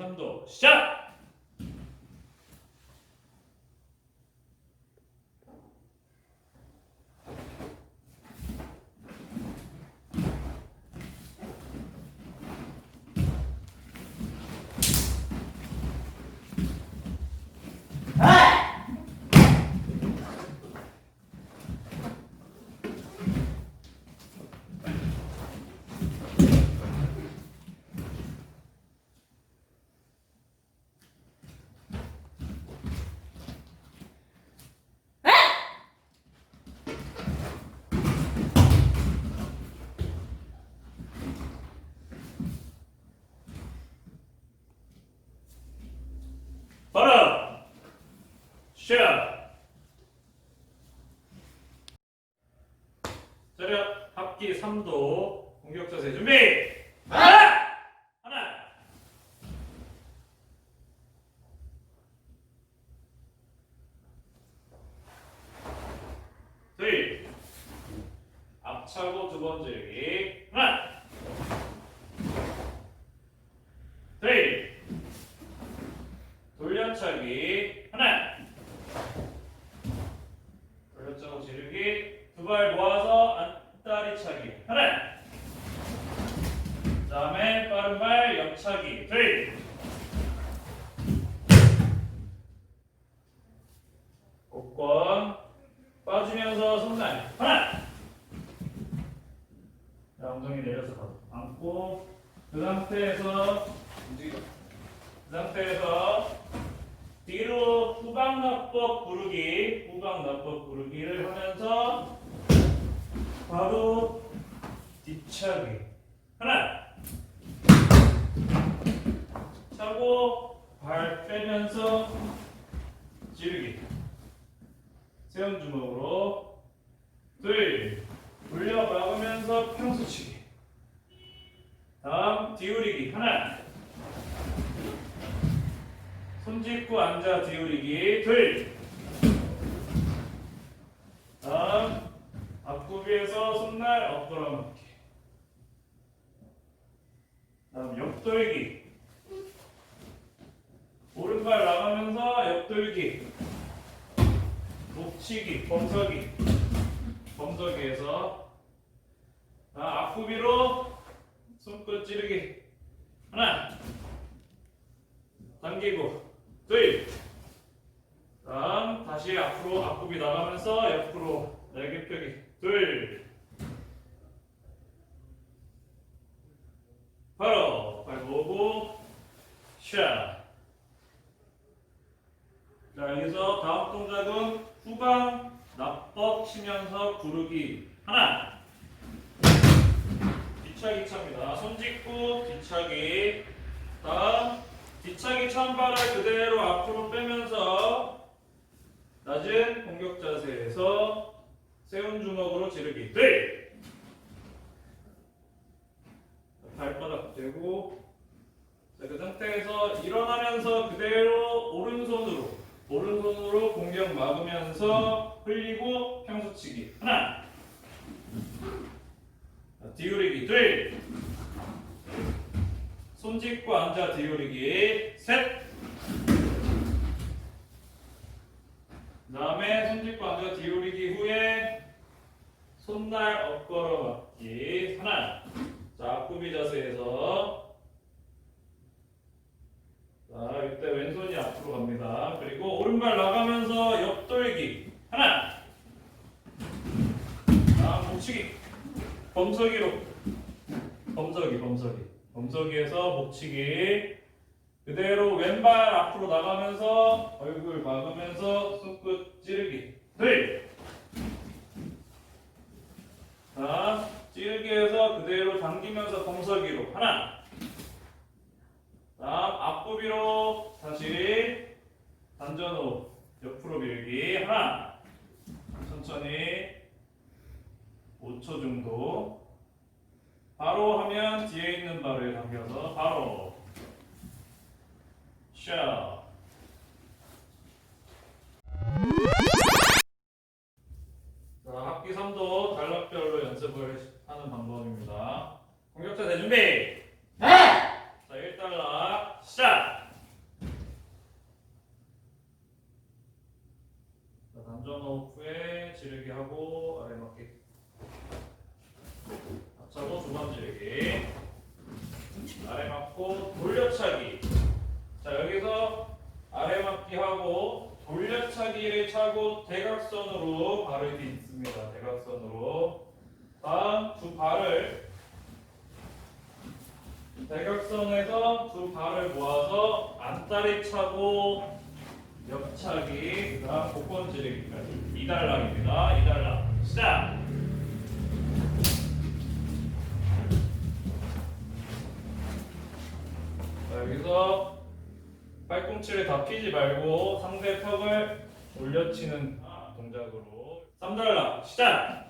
3도 시작! 바로 시작! 차렷 합기 3도 공격 자세 준비! 둘. 앞차고 두 번째 여기. 하나. 둘. 돌려차기. 하나. 돌려차고 지르기. 두 발 모아서 안다리 차기 하나 그 다음에 빠른 발 옆차기 둘 복권 손날 하나. 자, 엉덩이 내려서 가 안고 그 상태에서 움직여 그 상태에서 뒤로 후방납법 구르기 후방납법 구르기를 하면서 바로 뒤차기. 하나. 차고 발 빼면서 지르기. 세운 주먹으로 둘 돌려 막으면서 평소치기. 다음 뒤우리기. 하나. 손 짚고 앉아 뒤우리기. 둘. 다음 앞구비에서 손날 엎드려 맞기. 다음 옆돌기. 오른발 나가면서 옆돌기. 목치기 범석이 범석이에서 자, 앞구비로 손끝 찌르기. 하나 당기고 둘 다음 다시 앞으로 앞구비 나가면서 옆으로 날개 펴기. 둘 바로 발 모으고 샷. 자, 여기서 다음 동작은 후방 납법 치면서 구르기. 하나. 뒤차기 차입니다. 손 짚고 뒤차기. 다음 뒤차기 찬발을 그대로 앞으로 빼면서 낮은 공격 자세에서 세운 주먹으로 지르기. 둘 발바닥 대고 자, 그 상태에서 일어나면서 그대로 오른손으로 오른손으로 공격 막으면서 흘리고 평소치기. 하나. 자, 뒤우리기 둘. 손 짚고 앉아 뒤우리기 셋. 다음에 손 짚고 앉아 뒤우리기 후에 손날 엎걸어 맞기. 하나. 자 앞구비 자세에서. 자, 이때 왼손이 앞으로 갑니다. 그리고 오른발 나가면서 옆돌기. 하나. 자, 목치기. 범석이로. 범석이, 범석이. 범석이에서 목치기. 그대로 왼발 앞으로 나가면서 얼굴 막으면서 손끝 찌르기. 둘. 자, 찌르기에서 그대로 당기면서 범석이로. 하나. 다음 앞구비로 다시 뒤에 있는 바로에 담겨서 바로 shall 자, 학기 3도 단락별로 연습을 하는 방법입니다. 공격자 대준비! 네! 자, 1단락 시작! 자, 단전 호흡 후에 지르기 하고 아래 맞기. 앞차고 두번 지르기. 아래 맞고 돌려차기. 자 여기서 아래 맞기 하고 돌려차기를 차고 대각선으로 발을 딛습니다. 대각선으로. 다음 두 발을 대각선에서 두 발을 모아서 안다리 차고 옆차기 그다음 복권 지르기까지. 2달랑입니다. 2달랑 시작 여기서 팔꿈치를 다 피지 말고 상대 턱을 올려치는 아, 동작으로 3달러 시작!